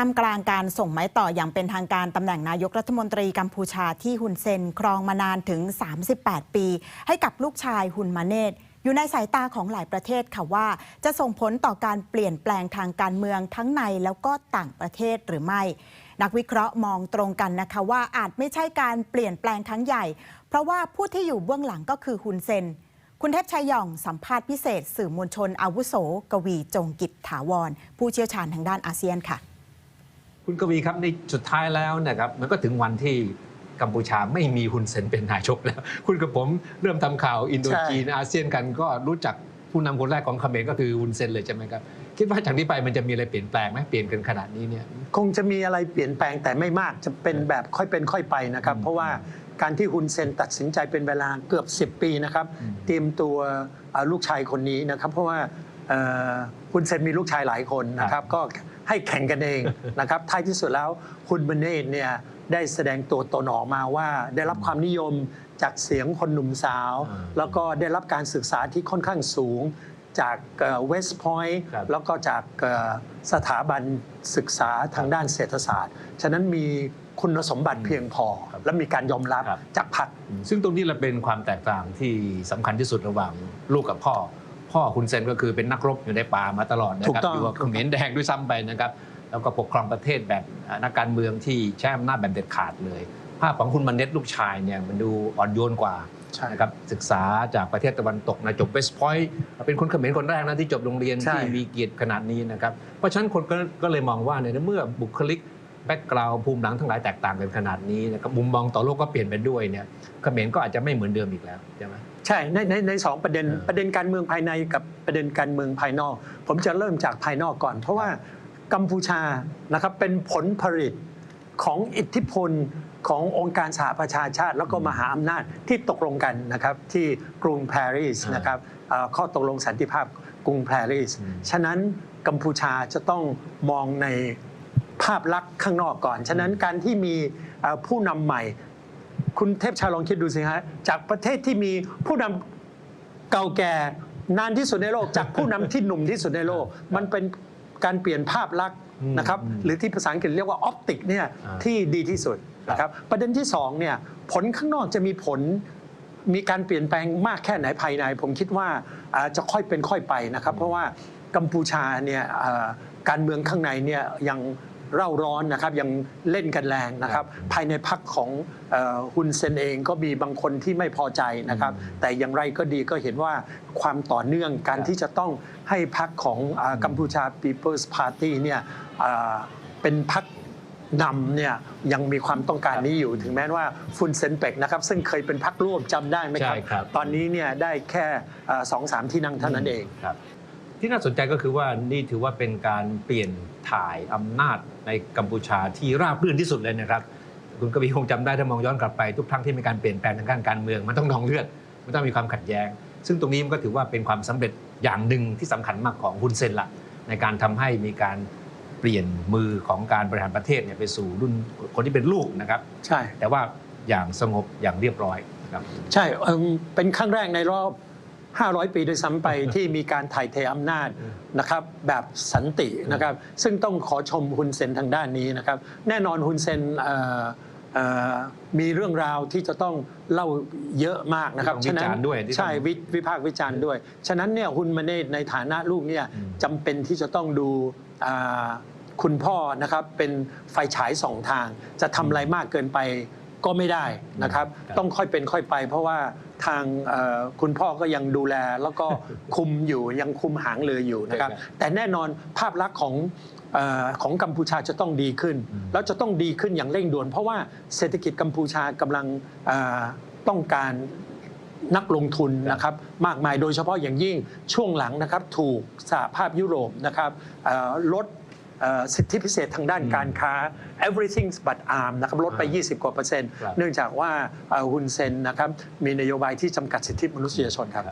ท่ามกลางการส่งไม้ต่ออย่างเป็นทางการตำแหน่งนายกรัฐมนตรีกัมพูชาที่ฮุนเซนครองมานานถึง 38 ปี ให้กับลูกชายฮุนมาเนตอยู่ในสายตาของหลายประเทศค่ะว่า จะส่งผลต่อการเปลี่ยนแปลงทางการเมืองทั้งในแล้วก็ต่างประเทศหรือไม่ นักวิเคราะห์มองตรงกันนะคะว่าอาจไม่ใช่การเปลี่ยนแปลงครั้งใหญ่ เพราะว่าผู้ที่อยู่เบื้องหลังก็คือฮุนเซนคุณเทพชัยหย่องสัมภาษณ์พิเศษ สื่อมวลชนอาวุโส กวีจงกิจถาวร ผู้เชี่ยวชาญทางด้านอาเซียนค่ะ คุณกวีครับในสุดท้ายแล้วนะครับมันก็ถึงวันที่กัมพูชาไม่มีฮุนเซนเป็นนายกแล้ว คุณกับผมเริ่มทำข่าวอินโดจีนอาเซียนกันก็รู้จักผู้นำคนแรกของเขมรก็คือฮุนเซนเลยใช่ไหมครับคิดว่าจากนี้ไปมันจะมีอะไรเปลี่ยนแปลงไหมเปลี่ยนกันขนาดนี้เนี่ยคงจะมีอะไรเปลี่ยนแปลงแต่ไม่มากจะเป็นแบบค่อยเป็นค่อยไปนะครับอืมเพราะว่าการที่ฮุนเซนตัดสินใจเป็นเวลาเกือบ 10 ปีนะครับอืมเตรียมตัวเอ่อลูกชายคนนี้นะครับ เพราะว่า เอ่อฮุนเซนมีลูกชายหลายคนนะครับ ก็ให้แข่งกันเองนะครับท้ายที่สุดแล้วฮุนเบเนตเนี่ยได้แสดงตัวตนออกมาว่าได้รับความนิยมจากเสียงคนหนุ่มสาวอ่าแล้วก็ได้รับการศึกษาที่ค่อนข้างสูงจากเวสต์พอยต์ครับแล้วก็จากเอ่อสถาบันศึกษาทางด้านเศรษฐศาสตร์ ฉะนั้นมีคุณสมบัติเพียงพอครับและมีการยอมรับครับจากพรรคซึ่งตรงนี้เราเป็นความแตกต่างที่สำคัญที่สุดระหว่างลูกกับพ่อ พ่อคุณเซนก็คือเป็นนักรบอยู่ในป่ามาตลอดนะถูครับกต้องอยู่กับเขมรแดงด้วยซ้ำไปนะครับ แล้วก็ปกครองประเทศแบบอ่านักการเมืองที่ใช้อำนาจแบบเด็ดขาดเลย ภาพของคุณมันเน็ตลูกชายเนี่ยมันดูอ่อนโยนกว่าใช่นะครับศึกษาจากประเทศตะวันตกนะจบเวสต์พอยต์เป็นคนเขมรคนแรกนะที่จบโรงเรียนใช่ที่มีเกียรติขนาดนี้นะครับเพราะฉะนั้นคนก็ก็เลยมองว่าในเมื่อบุคลิกแบ็กกราวภูมิหลังทั้งหลายแตกต่างกันขนาดนี้นะครับมุมมองต่อโลกก็เปลี่ยนไปด้วยเนี่ยเขมรก็อาจจะไม่เหมือนเดิมอีกแล้วใช่ไหม ใช่ในในในสองประเด็นเออประเด็นการเมืองภายในกับประเด็นการเมืองภายนอก ผมจะเริ่มจากภายนอกก่อน เพราะว่ากัมพูชานะครับเป็นผลผลิตของอิทธิพลขององค์การสหประชาชาติ แล้วก็มหาอำนาจที่ตกลงกันนะครับที่กรุงปารีสอ่านนะครับเอ่อข้อตกลงสันติภาพกรุงปารีสอืมฉะนั้นกัมพูชาจะต้องมองในภาพลักษณ์ข้างนอกก่อน ฉะนั้นการที่มีเอ่อผู้นำใหม่ คุณเทพชายลองคิดดูสิฮะจากประเทศที่มีผู้นำเก่าแก่นานที่สุดในโลก จากผู้นำที่หนุ่มที่สุดในโลก มันเป็นการเปลี่ยนภาพลักษณ์อืมนะครับอืมหรือที่ภาษาอังกฤษเรียกว่าออปติกเนี่ยอ่าที่ดีที่สุดนะครับประเด็นที่สองเนี่ยผลข้างนอกจะมีผลมีการเปลี่ยนแปลงมากแค่ไหนภายใน ผมคิดว่าอ่าจะค่อยเป็นค่อยไปนะครับ เพราะว่ากัมพูชาเนี่ยอ่าการเมืองข้างในเนี่ยยัง เร่าร้อนนะครับยังเล่นกันแรงนะครับ ภายในพรรคของเอ่อฮุนเซนเองก็มีบางคนที่ไม่พอใจนะครับ แต่อย่างไรก็ดีก็เห็นว่าความต่อเนื่องการที่จะต้องให้พรรคของอ่ากัมพูชา People's Party เนี่ยอ่าเป็นพรรคนำเนี่ยยังมีความต้องการนี้อยู่ถึงแม้ว่าฟุนเซนเปกนะครับซึ่งเคยเป็นพรรคร่วมจำได้ไหมครับใช่ครับ ตอนนี้เนี่ยได้แค่สองสามที่นั่งเท่านั้นเองครับที่น่าสนใจก็คือว่านี่ถือว่าเป็นการเปลี่ยน ถ่ายอำนาจในกัมพูชาที่ราบรื่นที่สุดเลยนะครับ คุณกวีคงจำได้ถ้ามองย้อนกลับไปทุกครั้งที่มีการเปลี่ยนแปลงทางด้านการเมือง มันต้องนองเลือดมันต้องมีความขัดแย้ง ซึ่งตรงนี้มันก็ถือว่าเป็นความสำเร็จอย่างหนึ่งที่สำคัญมากของฮุนเซนละในการทำให้มีการเปลี่ยนมือของการบริหารประเทศเนี่ยไปสู่รุ่นคนที่เป็นลูกนะครับ ใช่แต่ว่าอย่างสงบอย่างเรียบร้อยนะครับใช่เอิ่มเป็นครั้งแรกในรอบ 500 ปีด้วยซ้ำไปที่มีการถ่ายเทอำนาจนะครับแบบสันตินะครับซึ่งต้องขอชมฮุนเซนทางด้านนี้นะครับแน่นอนฮุนเซนเอ่อเอ่อมีเรื่องราวที่จะต้องเล่าเยอะมากนะครับวิพากษ์วิจารณ์ด้วยที่ต้องใช่วิวิพากษ์วิจารณ์ด้วย ฉะนั้นเนี่ยฮุนมาเนตในฐานะลูกเนี่ยอืมจำเป็นที่จะต้องดูอ่าคุณพ่อนะครับเป็นไฟฉายสองทาง จะทำอะไรมากเกินไป ก็ไม่ได้นะครับครับ ต้องค่อยเป็นค่อยไป เพราะว่าทางเอ่อคุณพ่อก็ยังดูแลแล้วก็คุมอยู่ยังคุมหางเรืออยู่นะครับครับแต่แน่นอนภาพลักษณ์ของเออของกัมพูชาจะต้องดีขึ้นอืมแล้วจะต้องดีขึ้นอย่างเร่งด่วน เพราะว่าเศรษฐกิจกัมพูชากำลังเอ่อต้องการนักลงทุนนะครับมากมายโดยเฉพาะอย่างยิ่งช่วงหลังนะครับถูกสหภาพยุโรปนะครับเอ่อลดเอ่อ สิทธิพิเศษทางด้านอืมการค้า everything but arm นะครับลดไปอ่า20 กว่าเปอร์เซ็นต์ครับเนื่องจากว่าเอ่อฮุนเซนนะครับมีนโยบายที่จำกัดสิทธิมนุษยชนครับ